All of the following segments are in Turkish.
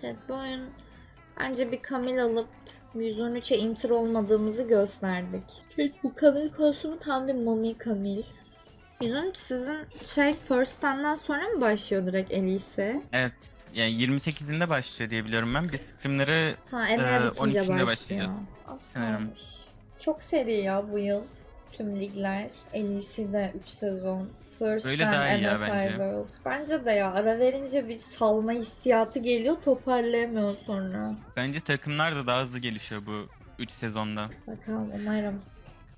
Chat bu oyun bence bir Kamil alıp 113'e inter olmadığımızı gösterdik. Evet bu Kamil kostümü tam bir mami Kamil. 113 sizin şey first stand'dan sonra mı başlıyor direkt Elise? Evet. Yani 28'inde başlıyor diye biliyorum ben. Biz streamleri Ha Emre bitince 12'inde başlıyor. kalmış. Çok seri ya bu yıl. Tüm ligler. Elise'de 3 sezon. First Böyle daha iyi ya MSI bence. World. Bence de ya ara verince bir salma hissiyatı geliyor toparlayamıyor sonra. bence takımlar da daha hızlı gelişiyor bu 3 sezonda. Bakalım umarım.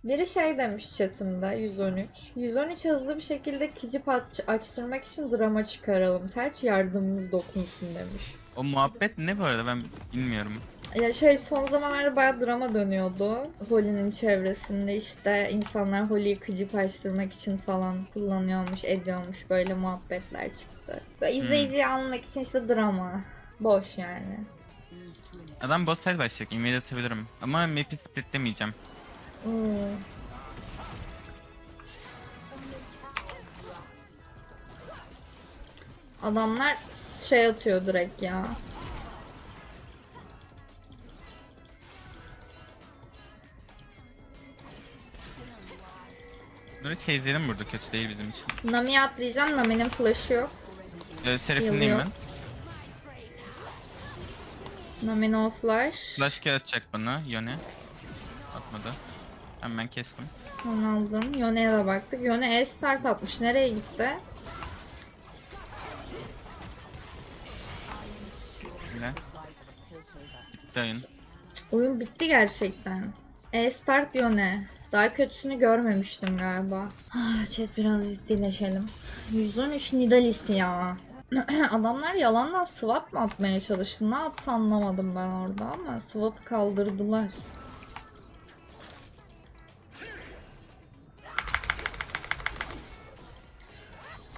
Biri şey demiş chatimde 113. 113 hızlı bir şekilde kicip aç- açtırmak için drama çıkaralım. Terç yardımımız dokunsun demiş. O muhabbet ne bu arada ben bilmiyorum. Ya şey son zamanlarda bayağı drama dönüyordu. Holly'nin çevresinde işte insanlar Holly'yi kıcıp açtırmak için falan kullanıyormuş, ediyormuş böyle muhabbetler çıktı. Ve izleyiciyi almak için işte drama. Boş yani. Adam boss fight başlayacak. Email atabilirim. Ama map'i splitlemeyeceğim. Hmm. Adamlar şey atıyor direkt ya. Böyle teyzelim burada kötü değil bizim için. Nami'ye atlayacağım. Nami'nin flash'ı yok. Ee, Seraphim'deyim Yılıyor. ben. Nami no flash. Flash key atacak bana. Yone. Atmadı. Hemen kestim. Onu aldım. Yone'ye de baktık. Yone E start atmış. Nereye gitti? Yine. Bitti oyun. Oyun bitti gerçekten. E start Yone. Daha kötüsünü görmemiştim galiba. Ah, Chat biraz ciddileşelim. 113 Nidalis'i ya. Adamlar yalandan swap mı atmaya çalıştı? Ne yaptı anlamadım ben orada ama swap kaldırdılar.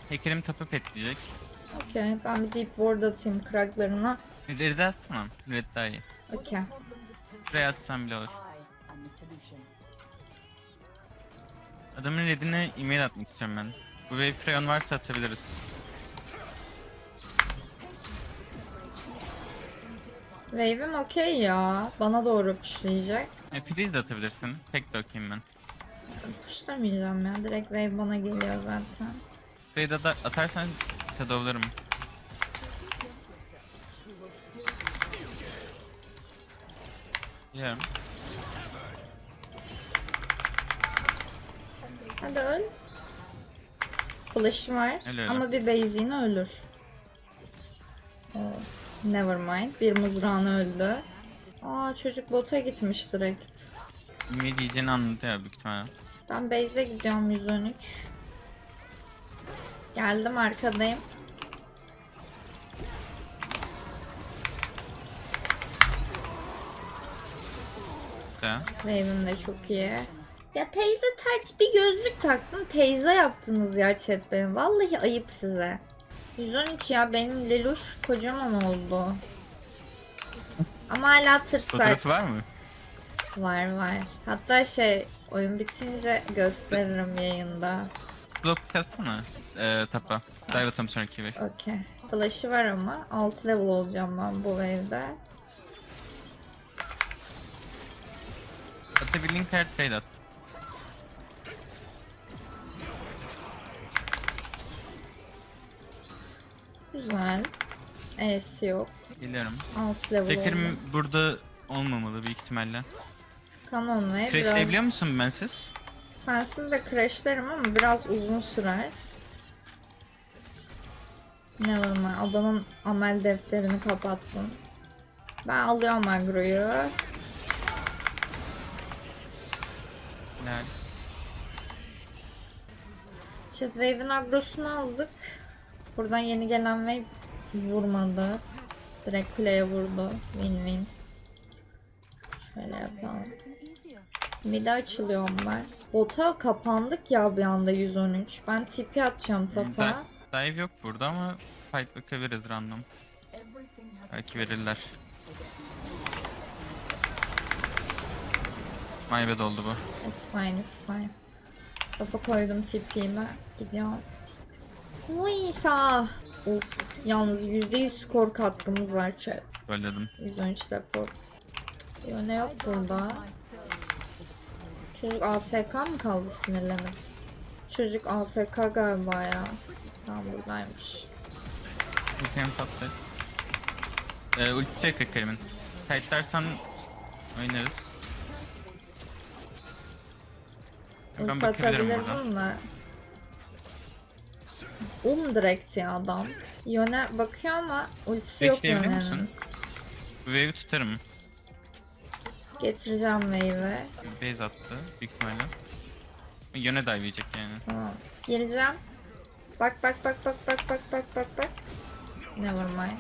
Hacker'im tapı petleyecek. Okey ben bir deep ward atayım kraklarına. Red'i atsana. Red daha iyi. Okey. Şuraya atsam bile olur. Adamın redine email atmak istiyorum ben. Bu wave freon varsa atabiliriz. Wave'im okey ya. Bana doğru pushlayacak. E, please de atabilirsin. Tek de okuyayım ben. Pushlamayacağım ya. Direkt wave bana geliyor zaten. Da, da atarsan shadowlarım. Biliyorum. Hadi öl. Flash'ım var. Öyle. Ama bir base'ine ölür. Oh, Never mind. Bir mızrağını öldü. Aa çocuk bota gitmiş direkt. Email diyeceğini anladı ya büyük ihtimalle. Ben base'e gidiyorum 113. Geldim arkadayım. Güzel. Wave'im de çok iyi. Ya teyze taç bir gözlük taktım. Teyze yaptınız ya chat benim. Vallahi ayıp size. 113 ya benim Leluş kocaman oldu. Ama hala tırsak. Fotoğrafı var mı? Var var. Hatta şey oyun bitince gösteririm yayında. Block atsana. Ee, tapa. Dive atalım sonraki wave. Okey. Flash'ı var ama 6 level olacağım ben bu wave'de. Atabildiğin kart trade at. Güzel. E'si yok. Geliyorum. 6 level oldu. Hacker'im burada olmamalı büyük ihtimalle. Kanon ve Crash'leyebiliyor biraz... musun bensiz? Sensiz de crashlerim ama biraz uzun sürer. Ne var ama adamın amel defterini kapattım. Ben alıyorum agroyu. Yani. Chat Wave'in agrosunu aldık. Buradan yeni gelen wave vurmadı. Direkt kuleye vurdu. Win win. Şöyle yapalım. Mid'e açılıyorum ben. Bota kapandık ya bir anda 113. Ben TP atacağım tapa. Dive yok burada ama fight bakabiliriz random. Belki verirler. My bad oldu bu. It's fine, it's fine. Tapa koydum TP'mi. Gidiyorum. Sağ. Of. Yalnız %100 skor katkımız var chat. Böyledim. 113 rapor. Yo ne yok burada? Çocuk AFK mı kaldı sinirlenip? Çocuk AFK galiba ya. Tamam buradaymış. Ultim tatlı. Ee, ulti tek Ekrim'in. Kayıtlarsan oynarız. Ben Ulti bakabilirim buradan. atabilirdim de. Um direkt ya adam. Yöne bakıyor ama ultisi yok? Bu wave'i tutarım. Getireceğim wave'i. Base attı büyük ihtimalle. Yöne dive yiyecek yani. Tamam. Gireceğim. Bak bak bak bak bak bak bak bak bak. Never mind.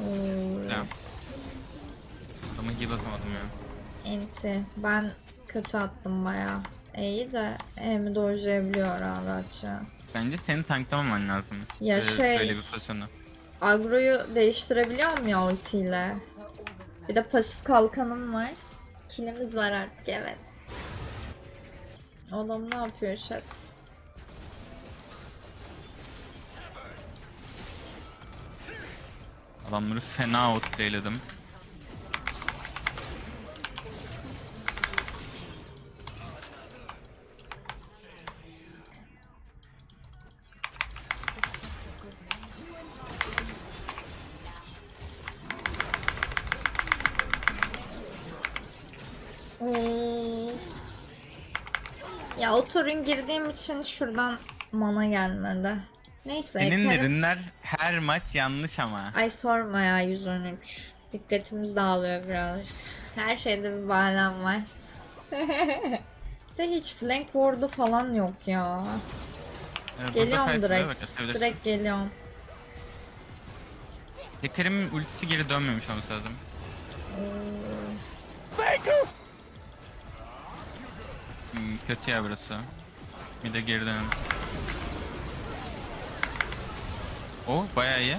Oo, Güzel. Adamı heal atamadım ya. enti. Ben kötü attım baya. İyi de hem dojlayabiliyor abi açığa. Bence senin tanklamaman lazım. Ya Ee, şey- Böyle bir pozisyonu. Agro'yu değiştirebiliyor mu ya ultiyle? Bir de pasif kalkanım var. Kilimiz var artık evet. Adam ne yapıyor chat? Adamları fena outlayledim. Turun girdiğim için şuradan mana gelmedi. Neyse. Senin Kerem- ürünler her maç yanlış ama. Ay sorma ya 113. Dikkatimiz dağılıyor biraz. Her şeyde bir bahanem var. de hiç flank ward'u falan yok ya. Ee, Geliyorum direkt. Direkt geliyorum. Hecarim'in ultisi geri dönmemiş olması lazım. Hmm, kötü ya burası. Bir de geri dönelim. O bayağı iyi.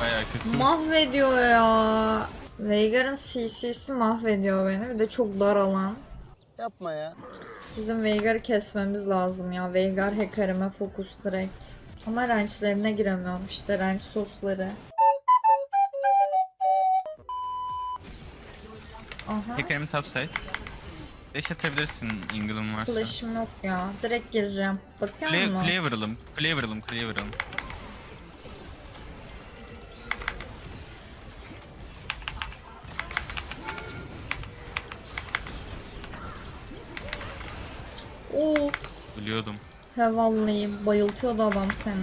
Bayağı kötü. Mahvediyor ya. Veigar'ın CC'si mahvediyor beni. Bir de çok dar alan. Yapma ya. Bizim Veigar'ı kesmemiz lazım ya. Veigar hackerime fokus direkt. Ama ranchlerine giremiyorum işte ranch sosları. Aha. Hecarim'in topside. Dash atabilirsin Ingle'ın varsa. Flash'ım yok ya. Direkt gireceğim. Bakıyor Kuleye, musun? kuleye vuralım. Kuleye vuralım. Kuleye vuralım. Of. Biliyordum. He vallahi bayıltıyordu adam seni.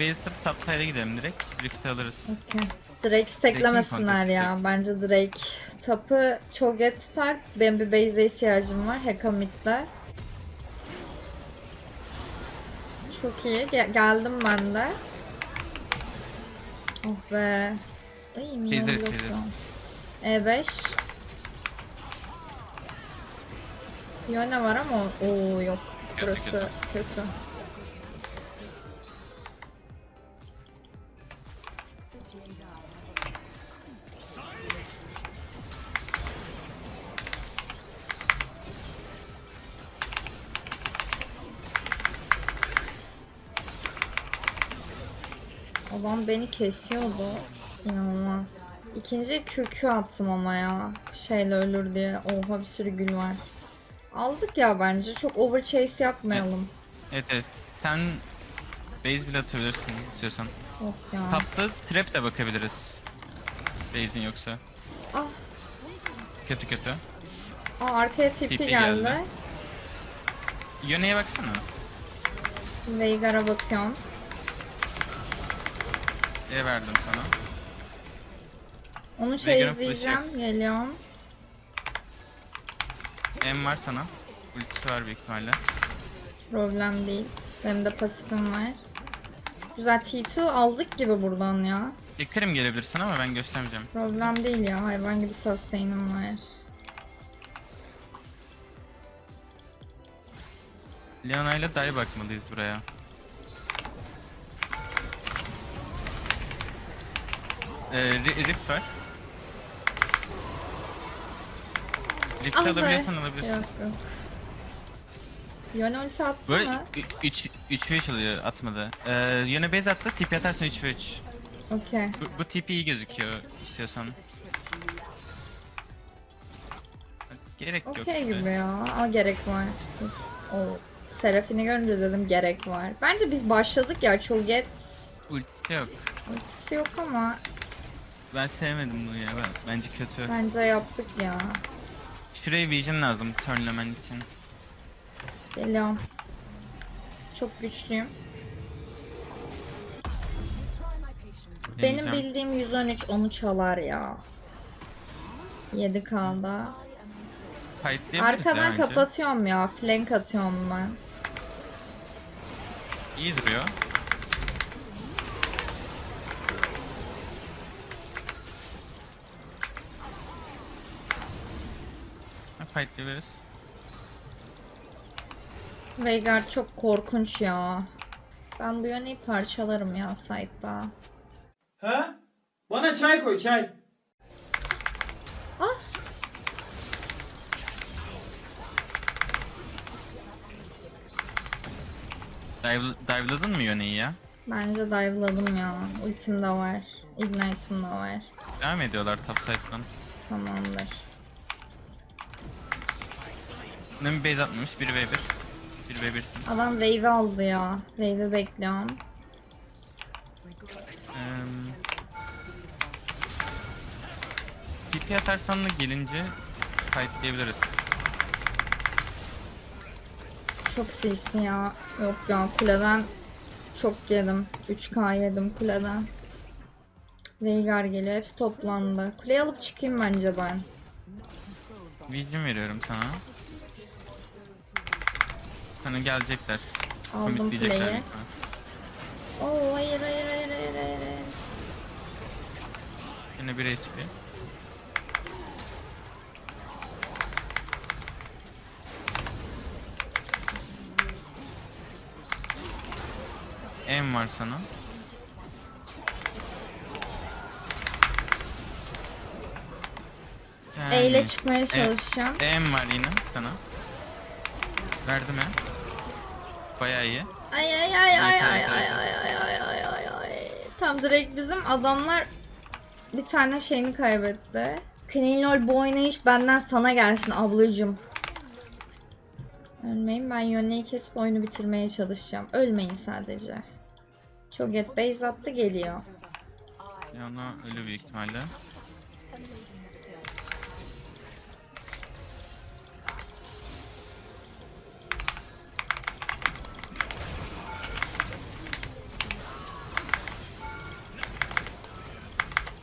Base atıp top gidelim direkt. Rift'i alırız. Okey. Drake steklemesinler ya. Bence Drake tapı geç tutar. Benim bir base'e ihtiyacım var. Heka mid'de. Çok iyi. Ge- geldim ben de. Oh be. Ay çizeriz. ya. E5. Yöne var ama o yok. Burası kötü. kötü. Beni kesiyordu. İnanılmaz. İkinci QQ attım ama ya. Şeyle ölür diye. Oha bir sürü gül var. Aldık ya bence. Çok over chase yapmayalım. Evet evet. Sen base bile atabilirsin istiyorsan. Yok ya. Tapta trap de bakabiliriz. Base'in yoksa. Ah. Kötü kötü. Aa, arkaya TP TP geldi. geldi. Yöne'ye baksana. Veigar'a bakıyorum. E verdim sana. Onu Veigar'ın chase'leyeceğim. Geliyorum. M var sana. Ultisi var büyük ihtimalle. Problem değil. Benim de pasifim var. Güzel T2 aldık gibi buradan ya. Yıkarım gelebilirsin ama ben göstermeyeceğim. Problem değil ya. Hayvan gibi sustain'im var. Leona ile dive bakmalıyız buraya. Ee, Ri- Rift var. Rift'i Ah be. alabiliyorsan alabilirsin. Yok yok. Yone ulti attı Böyle mı? 3 3 ve 3 alıyor atmadı. Ee, yöne base attı, TP atarsın 3 ve 3. Okey. Bu, bu TP iyi gözüküyor istiyorsan. Gerek yok. Okey gibi. ya. Ama gerek var. O Seraphine görünce dedim gerek var. Bence biz başladık ya Cho'Gath Ulti yok. ultisi yok ama Ben sevmedim bunu ya. Ben, bence kötü. bence yaptık ya. Şuraya vision lazım turnlemen için. Geliyorum. Çok güçlüyüm. Benim Deneyeceğim. bildiğim 113 onu çalar ya. 7K'da. Fightlayabiliriz ya Arkadan bence. kapatıyorum ya. Flank atıyorum ben. İyi duruyor. Fightlayabiliriz. Veigar çok korkunç ya. Ben bu yöneyi parçalarım ya site'da. Ha? Bana çay koy çay. Ah! Dive, dive'ladın mı yöneyi ya? Bence dive'ladım ya. Ultim de var. Ignite'ım da var. Devam ediyorlar topside'dan. Tamamdır. Ne bir base atmamış, 1v1. 1v1'sin. Adam wave aldı ya. Wave'i bekliyorum. Eee... TP atarsan da gelince fightlayabiliriz. Çok silsin ya. Yok ya kuleden çok yedim. 3k yedim kuleden. Veigar geliyor. Hepsi toplandı. Kuleyi alıp çıkayım bence ben. Vision veriyorum sana. Sana gelecekler. Aldım ihtimal. Oo hayır hayır hayır hayır hayır. Yine 1 HP. M var sana. E ile Yani, çıkmaya çalışacağım. M var yine sana. Verdim mi? Bayağı iyi. Ay ay ay ay ay ay ay ay ay ay ay ay. Tam direkt bizim adamlar bir tane şeyini kaybetti. Clean bu oynayış benden sana gelsin ablacım. Ölmeyin ben yöneyi kesip oyunu bitirmeye çalışacağım. Ölmeyin sadece. Çok et base attı geliyor. Yana ölü büyük ihtimalle.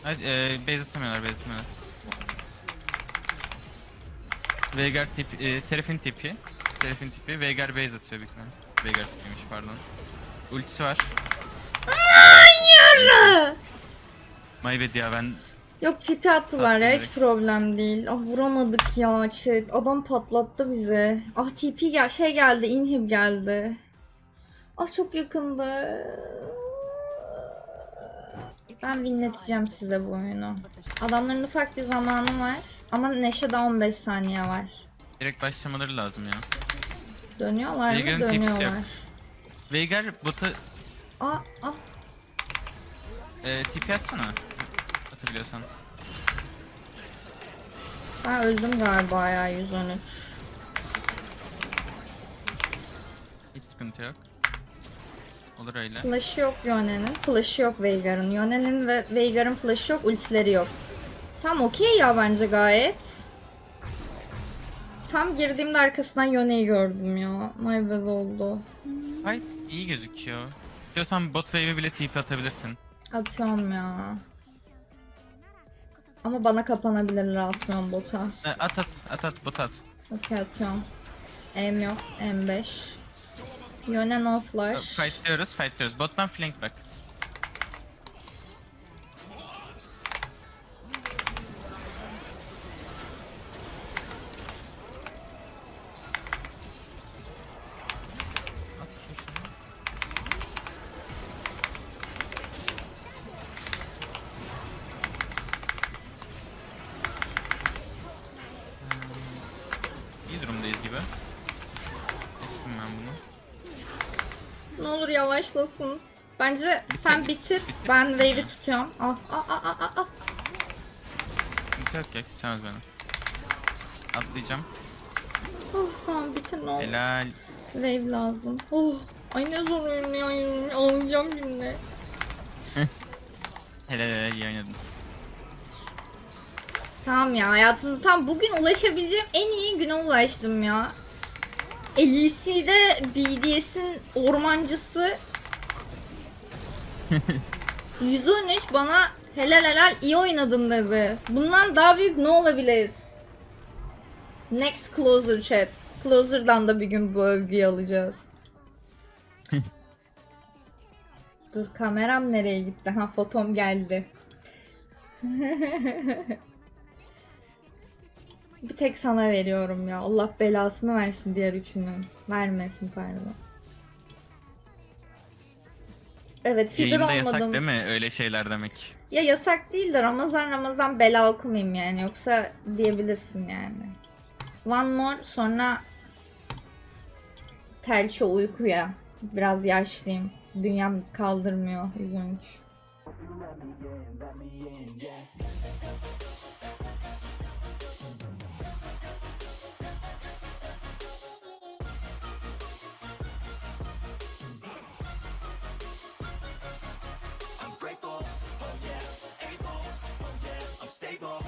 Hadi e, base atamıyorlar, base atamıyorlar. Veigar tipi, e, Seraphine tipi. Seraphine tipi, Veigar base atıyor büyük ihtimalle. Veigar tipiymiş pardon. Ultisi var. My bad ya ben Yok tipi attılar ya hiç problem değil. Ah vuramadık ya chat. Adam patlattı bizi. Ah TP gel şey geldi inhib geldi. Ah çok yakındı. Ben winleteceğim size bu oyunu. Adamların ufak bir zamanı var. Ama Neşe'de 15 saniye var. direkt başlamaları lazım ya. Dönüyorlar mı? Veigar'ın yok. Dönüyorlar. Veigar botu Ah ah. e, tipi atsana. Atabiliyorsan. Ben öldüm galiba ya 113. Hiç sıkıntı yok. Olur öyle. Flash'ı yok Yone'nin. Flash'ı yok Veigar'ın. Yone'nin ve Veigar'ın flash'ı yok. Ultileri yok. Tam okey ya bence gayet. Tam girdiğimde arkasından Yone'yi gördüm ya. My bad oldu. Fight iyi gözüküyor. İstiyorsan bot wave'e bile TP atabilirsin. Atıyorum ya. Ama bana kapanabilirler atmıyorum bota. E, at at at at bot at. Okey atıyorum. M yok. M5. Yone no E, flash. Fight diyoruz, fight diyoruz. Bottan flank bak. Olur yavaşlasın. Bence sen bitir. Ben wave'i tutuyorum. Ah ah ah ah ah, yok ya kesemez beni. Atlayacağım. Oh, tamam bitir ne olur. Helal. Wave lazım. Oh. Ay ne zor oyun ya. Ağlayacağım şimdi. Helal helal iyi oynadın. Tamam ya hayatımda tam bugün ulaşabileceğim en iyi güne ulaştım ya. LEC'de BDS'in ormancısı 113 bana helal helal iyi oynadın dedi. Bundan daha büyük ne olabilir? Next Closer chat. Closer'dan da bir gün bu övgüyü alacağız. Dur kameram nereye gitti? Ha fotom geldi. Bir tek sana veriyorum ya. Allah belasını versin diğer üçünün. Vermesin pardon. Evet figür Yayında yasak olmadım. değil mi öyle şeyler demek? Ya yasak değil de Ramazan Ramazan bela okumayayım yani. Yoksa diyebilirsin yani. One more sonra telçe uykuya. Biraz yaşlıyım. Dünyam kaldırmıyor 113. Playboy.